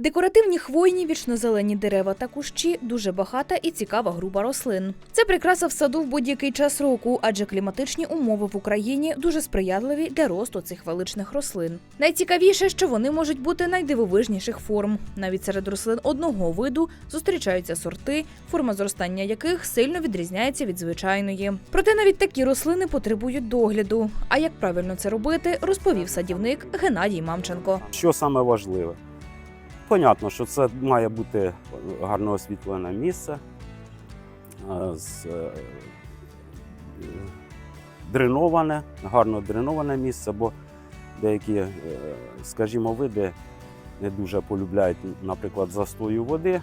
Декоративні хвойні вічнозелені дерева та кущі дуже багата і цікава група рослин. Це прикраса в саду в будь-який час року, адже кліматичні умови в Україні дуже сприятливі для росту цих величних рослин. Найцікавіше, що вони можуть бути найдивовижніших форм. Навіть серед рослин одного виду зустрічаються сорти, форма зростання яких сильно відрізняється від звичайної. Проте навіть такі рослини потребують догляду. А як правильно це робити, розповів садівник Геннадій Мамченко. Що саме важливе? Понятно, що це має бути гарно освітлене місце е, з е, дреноване, гарно дреноване місце, бо деякі, е, скажімо, види не дуже полюбляють, наприклад, застою води.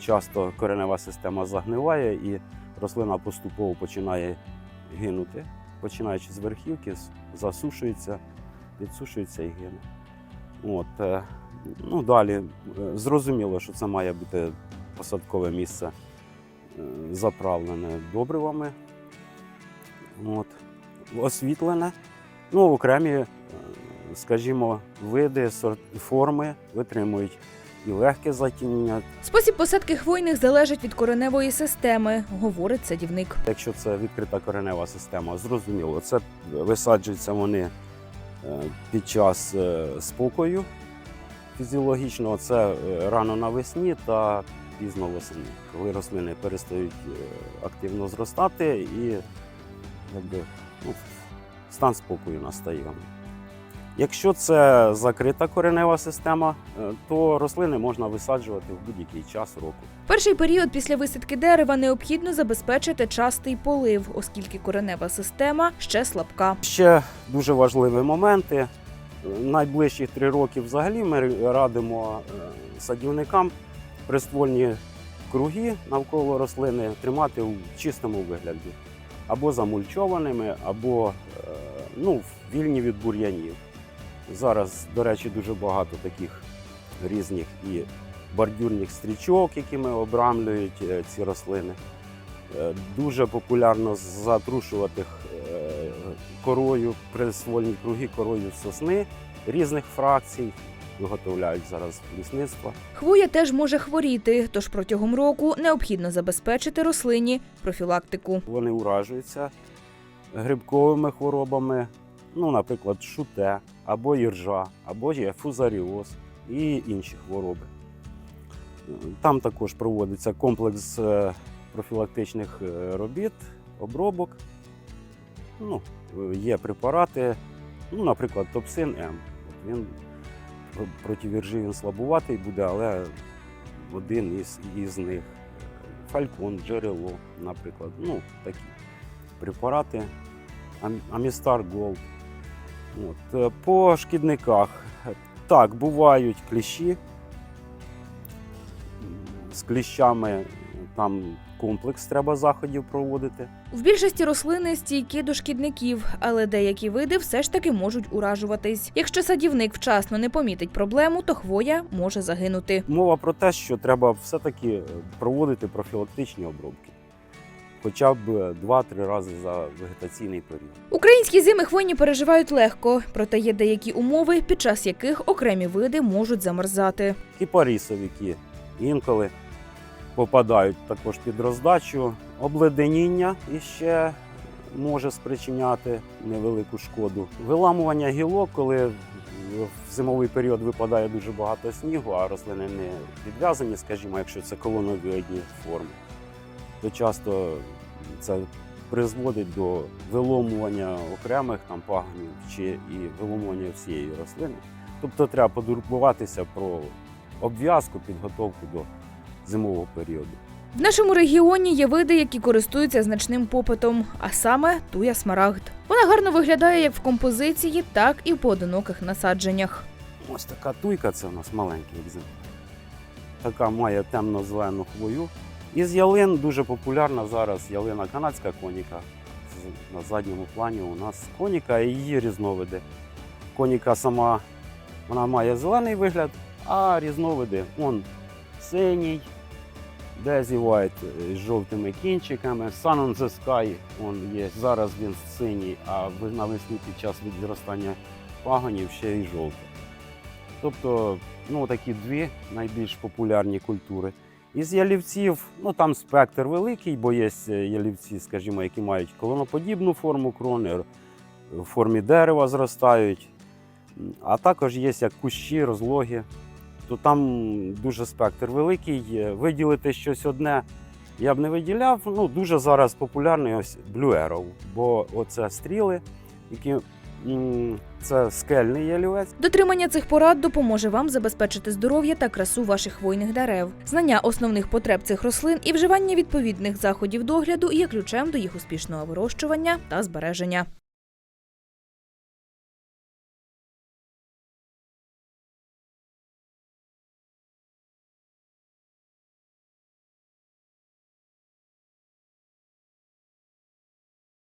Часто коренева система загниває і рослина поступово починає гинути, починаючи з верхівки, засушується, підсушується і гине. От, ну, далі е, зрозуміло, що це має бути посадкове місце е, заправлене добривами. От, освітлене. Ну, окремі, е, скажімо, види, форми витримують і легке затінення. Спосіб посадки хвойних залежить від кореневої системи, говорить садівник. Якщо це відкрита коренева система, зрозуміло, це висаджуються вони під час спокою фізіологічного, це е, рано навесні та пізно восени, коли рослини перестають е, активно зростати і якби, ну, стан спокою настає. Якщо це закрита коренева система, е, то рослини можна висаджувати в будь-який час року. Перший період після висадки дерева необхідно забезпечити частий полив, оскільки коренева система ще слабка. Ще дуже важливі моменти. Найближчі три роки взагалі ми радимо е, садівникам приствольні круги навколо рослини тримати у чистому вигляді. Або замульчованими, або е, ну, вільні від бур'янів. Зараз, до речі, дуже багато таких різних і бордюрних стрічок, якими обрамлюють е, ці рослини. Дуже популярно затрушувати корою приствольні круги корою сосни різних фракцій. Виготовляють зараз лісництво. Хвоя теж може хворіти, тож протягом року необхідно забезпечити рослині профілактику. Вони уражуються грибковими хворобами, ну, наприклад, шуте, або іржа, або є фузаріоз і інші хвороби. Там також проводиться комплекс е, профілактичних е, робіт, обробок. Ну, є препарати, ну, наприклад, топсин М. Він проти іржі він слабуватий буде, але один із, із них. Фалькон, джерело, наприклад. Ну, такі препарати. Амістар Голд. Е, По шкідниках. Так, бувають кліщі. З кліщами там комплекс треба заходів проводити. В більшості рослини стійкі до шкідників, але деякі види все ж таки можуть уражуватись. Якщо садівник вчасно не помітить проблему, то хвоя може загинути. Мова про те, що треба все-таки е, проводити профілактичні обробки. Хоча б 2-3 рази за вегетаційний період. Українські зими хвойні переживають легко, проте є деякі умови, під час яких окремі види можуть замерзати. кіпарісовики інколи попадають також під роздачу. Обледеніння іще може спричиняти невелику шкоду. Виламування гілок, коли в зимовий період випадає дуже багато снігу, а рослини не підв'язані, скажімо, якщо це колоновидні форми, то часто це призводить до виломування окремих там пагонів чи і виломування всієї рослини. Тобто треба подурбуватися про обв'язку, підготовку до зимового періоду. В нашому регіоні є види, які користуються значним попитом, а саме туя смарагд. Вона гарно виглядає як в композиції, так і в поодиноких насадженнях. Ось така туйка, це у нас маленький екземпляр. Така має темно-зелену хвою. Із ялин дуже популярна зараз ялина канадська коніка. На задньому плані у нас коніка і її різновиди. Коніка сама вона має зелений вигляд, а різновиди он синій, Дезі White з жовтими кінчиками, Sun on the Sky он є. Зараз він синій, а навесні під час відростання пагонів ще й жовтий. Тобто, ну, такі дві найбільш популярні культури. Із ялівців, ну там спектр великий, бо є ялівці, скажімо, які мають колоноподібну форму крони, в формі дерева зростають. А також є як кущі, розлоги. То там дуже спектр великий. Виділити щось одне я б не виділяв. Ну, дуже зараз популярний ось Arrow, бо оце стріли, які це скельний ялівець. Дотримання цих порад допоможе вам забезпечити здоров'я та красу ваших хвойних дерев. Знання основних потреб цих рослин і вживання відповідних заходів догляду є ключем до їх успішного вирощування та збереження.